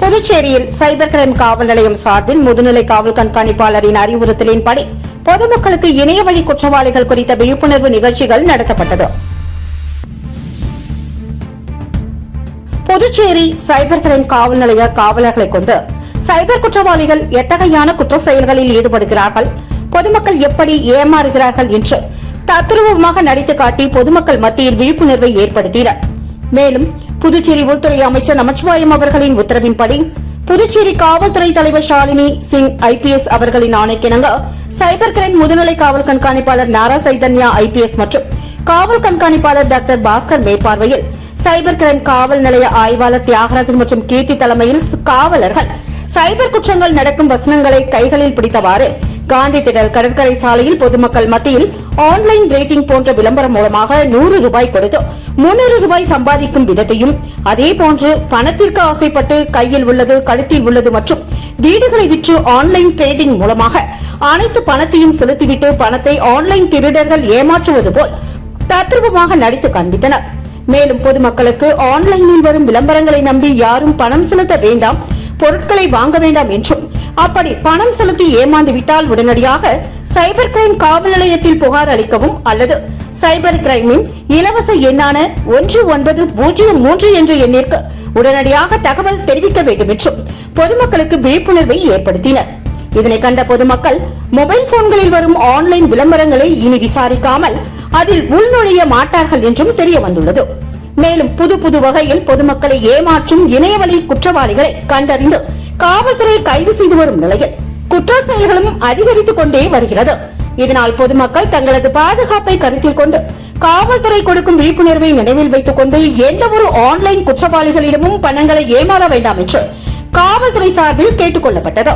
புதுச்சேரியில் cyber crime காவல் நிலையம் சார்பில் முதுநிலை காவல் கண்காணிப்பாளரின் அறிவுறுத்தலின்படி பொதுமக்களுக்கு இணைய வழி குற்றவாளிகள் குறித்த விழிப்புணர்வு நிகழ்ச்சிகள் நடத்தப்பட்டது. புதுச்சேரி சைபர் கிரைம் காவல் நிலைய காவலர்களை கொண்டு சைபர் குற்றவாளிகள் எத்தகையான குற்ற செயல்களில் ஈடுபடுகிறார்கள்? பொதுமக்கள் எப்படி ஏமாறுகிறார்கள் என்று தத்துருவமாக நடித்து காட்டி பொதுமக்கள் மத்தியில் விழிப்புணர்வை ஏற்படுத்தினர். மேலும் புதுச்சேரி உள்துறை அமைச்சர் நமச்சிவாயம் அவர்களின் உத்தரவின்படி புதுச்சேரி காவல்துறை தலைவர் ஷாலினி சிங் ஐபிஎஸ் அவர்களின் ஆணைக்கிணங்க சைபர் கிரைம் முதுநிலை காவல் கண்காணிப்பாளர் நாரா சைதன்யா ஐபிஎஸ் மற்றும் காவல் கண்காணிப்பாளர் டாக்டர் பாஸ்கர் மேற்பார்வையில் சைபர் கிரைம் காவல் நிலைய ஆய்வாளர் தியாகராஜன் மற்றும் கீர்த்தி தலைமையில் காவலர்கள் சைபர் குற்றங்கள் நடக்கும் வசனங்களை கைகளில் பிடித்தவாறு காந்தி திடல் கடற்கரை சாலையில் பொதுமக்கள் மத்தியில் ஆன்லைன் ரேட்டிங் போன்ற விளம்பரம் மூலமாக நூறு ரூபாய் கொடுத்து முன்னூறு ரூபாய் சம்பாதிக்கும் விதத்தையும் அதே போன்று பணத்திற்கு ஆசைப்பட்டு கையில் உள்ளது கழுத்தில் உள்ளது மற்றும் வீடுகளை விற்று ஆன்லைன் ட்ரேடிங் மூலமாக அனைத்து பணத்தையும் செலுத்திவிட்டு பணத்தை ஆன்லைன் திருடர்கள் ஏமாற்றுவது போல் தத்ரூபமாக நடித்து காண்பித்தனர். மேலும் பொதுமக்களுக்கு ஆன்லைனில் வரும் விளம்பரங்களை நம்பி யாரும் பணம் செலுத்த வேண்டாம். பொருட்களை வாங்க வேண்டாம் என்றும். அப்படி பணம் செலுத்தி ஏமாந்து விட்டால் உடனடியாக சைபர் கிரைம் காவல் நிலையத்தில் புகார் அளிக்கவும் அல்லது சைபர் கிரைமின் இலவச எண்ணான ஒன்று ஒன்பது பூஜ்ஜியம் மூன்று என்ற எண்ணிற்கு உடனடியாக தகவல் தெரிவிக்க வேண்டும் என்றும் பொதுமக்களுக்கு விழிப்புணர்வை ஏற்படுத்தினர். இதனை கண்ட பொதுமக்கள் மொபைல் போன்களில் வரும் ஆன்லைன் விளம்பரங்களை இனி விசாரிக்காமல் அதில் உள்நுழைய மாட்டார்கள் என்றும் தெரிய வந்துள்ளது. மேலும் புது புது வகையில் பொதுமக்களை ஏமாற்றும் இணையவழி குற்றவாளிகளை கண்டறிந்து காவல்துறை கைது செய்து வரும் நிலையில் குற்ற செயல்களும் அதிகரித்துக் கொண்டே வருகிறது. இதனால் பொதுமக்கள் தங்களது பாதுகாப்பை கருத்தில் கொண்டு காவல்துறை கொடுக்கும் விழிப்புணர்வை நினைவில் வைத்துக் கொண்டு எந்த ஒரு ஆன்லைன் குற்றவாளிகளிடமும் பணங்களை ஏமாற வேண்டாம் என்று காவல்துறை சார்பில் கேட்டுக் கொள்ளப்பட்டது.